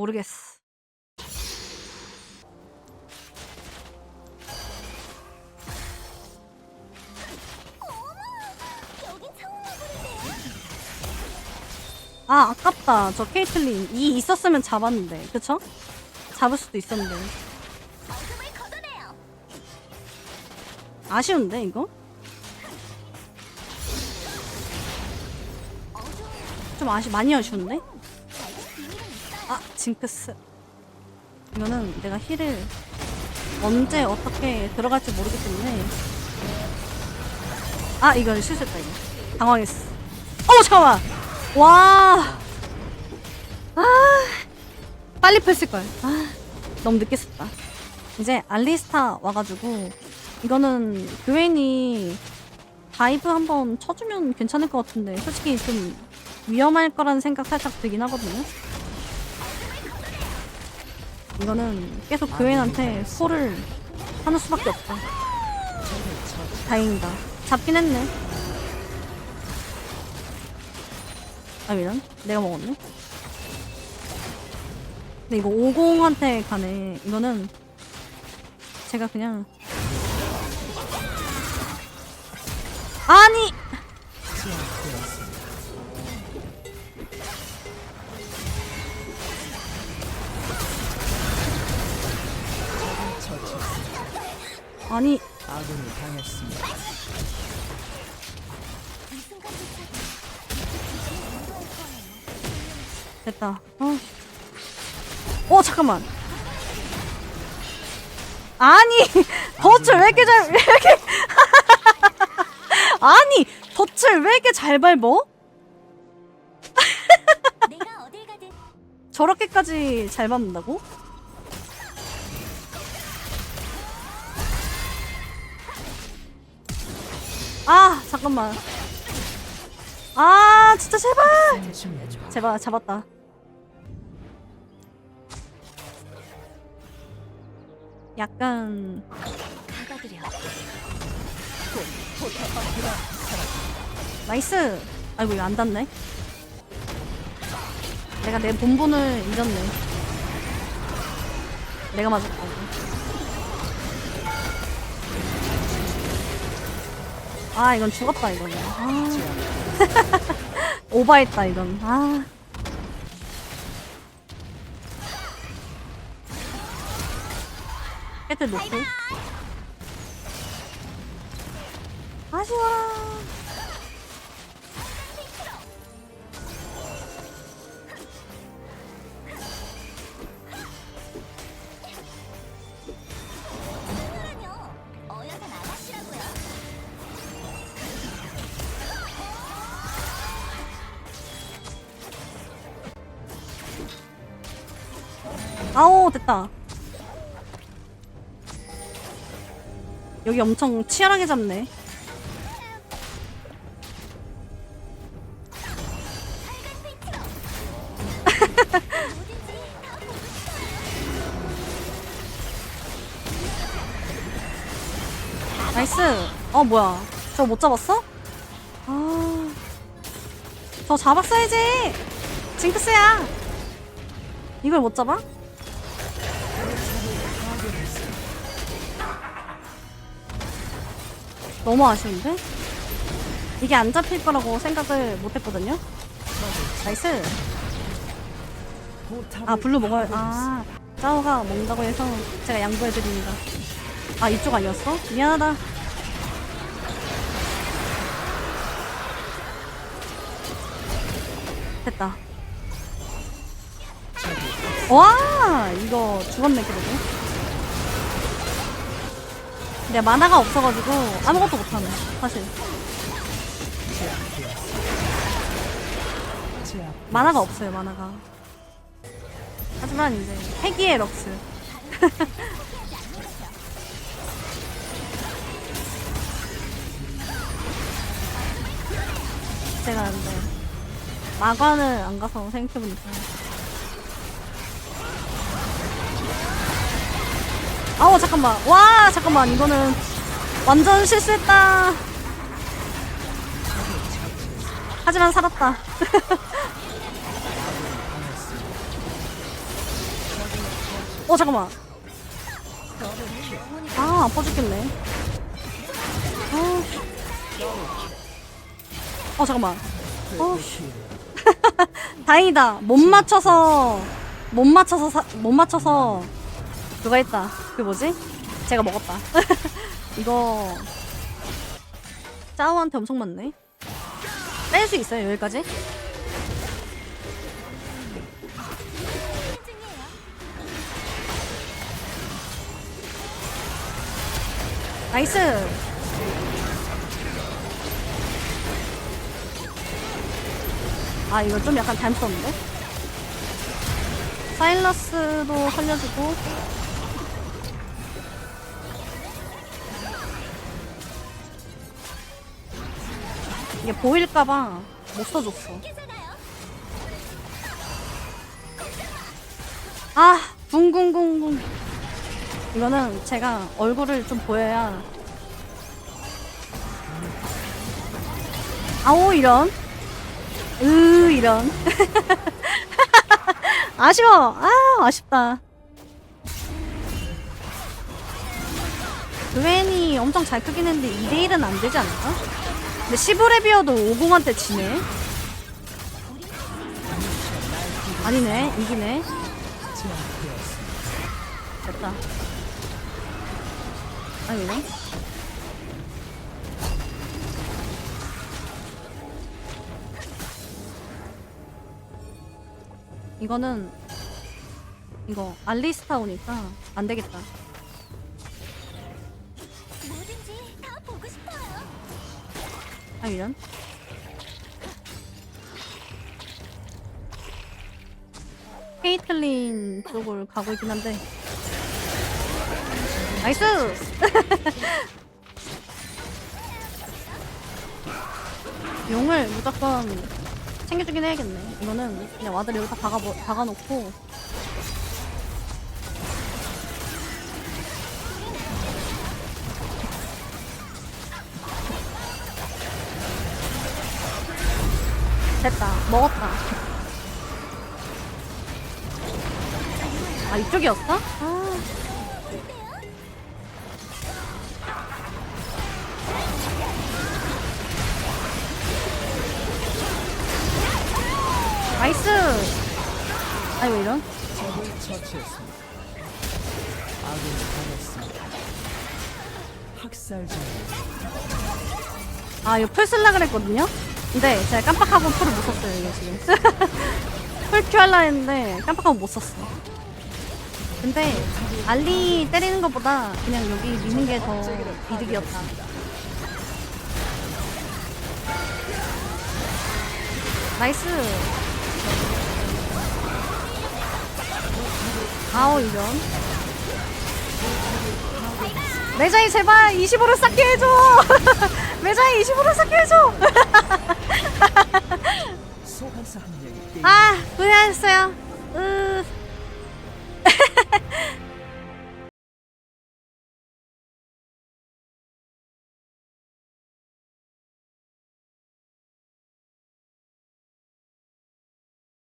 모르겠어. 아 아깝다. 저 케이틀린 이 있었으면 잡았는데, 그쵸? 잡을 수도 있었는데. 아쉬운데 이거? 좀 아쉬 많이 아쉬운데? 아 징크스. 이거는 내가 힐을 언제 어떻게 들어갈지 모르기 때문에 아 이건 실수했다 이거 당황했어. 어 잠깐만. 와. 아 빨리 폈을 걸. 아 너무 늦게 썼다. 이제 알리스타 와가지고 이거는 그웬이 다이브 한번 쳐주면 괜찮을 것 같은데 솔직히 좀 위험할 거라는 생각 살짝 들긴 하거든요. 이거는 계속 그웬한테 콜을 하는 수밖에 없다. 다행이다. 잡긴 했네. 아 이런? 내가 먹었네. 근데 이거 50한테 가네. 이거는 제가 그냥 아니 됐다. 어. 어 잠깐만. 아니 덫을 왜 이렇게 잘 왜 이렇게 아니 덫을 왜 이렇게 잘 밟어? 저렇게까지 잘 밟는다고? 아 잠깐만. 아 진짜 제발. 제발 잡았다. 약간 받아들여. 나이스. 아이고 이거 안 닿네. 내가 내 본분을 잊었네. 내가 맞았다. 아 이건 죽었다 이거는. 아. 오바했다 이건. 아. 깨틀 높고. 아쉬워. 그러면요. 어여선 아가씨라고요. 아오 됐다. 여기 엄청 치열하게 잡네. 나이스. 어 뭐야? 저못 잡았어? 아, 저 잡았어야지. 징크스야. 이걸 못 잡아? 너무 아쉬운데? 이게 안 잡힐 거라고 생각을 못 했거든요? 나이스. 아, 블루 먹어요. 아, 짜오가 먹는다고 해서 제가 양보해드립니다. 아, 이쪽 아니었어? 미안하다. 됐다. 와, 이거 죽었네, 그래도. 근데 만화가 없어가지고 아무것도 못하네, 사실. 만화가 없어요, 만화가. 하지만 이제 패기의 럭스. 제가 근데 마관을 안 가서 생각해보니까 아우 잠깐만. 와 잠깐만. 이거는 완전 실수했다. 하지만 살았다. 어 잠깐만. 아 아파 죽겠네. 어, 어 잠깐만. 어 씨. 다행이다. 못 맞춰서 못 맞춰서 사, 못 맞춰서 그거 했다 그 뭐지? 제가 먹었다. 이거 짜오한테 엄청 많네. 뺄 수 있어요 여기까지. 나이스! 아 이거 좀 약간 썼는데? 사일러스도 살려주고 이게 보일까봐 못 써줬어. 아 붕붕붕붕 이거는 제가 얼굴을 좀 보여야. 아오 이런. 으 이런. 아쉬워. 아 아쉽다. 그웬이 엄청 잘 크긴 했는데 2대1은 안 되지 않을까? 근데 시브레비어도 50한테 지네 아니네 이기네 됐다. 아니네. 이거는 이거 알리스타 오니까 안 되겠다. 아 이런. 케이틀린 쪽을 가고 있긴 한데. 나이스! 용을 무조건 챙겨주긴 해야겠네. 이거는 그냥 와들 여기다 박아, 박아놓고. 됐다. 먹었다. 아, 이쪽이었어? 아. 나이스! 아니, 왜 이런? 아, 이거 풀 쓸라 그랬거든요? 근데 제가 깜빡하고 풀을 못 썼어요, 이거 지금. 풀 큐 할라 했는데 깜빡하고 못 썼어. 근데 알리 때리는 것보다 그냥 여기 미는 게 더 이득이었다. 나이스. 아우, 이런. 매장이 제발 20으로 쌓게 해줘! 매장이 20으로 쌓게 해줘! 아, 고생하셨어요. 으,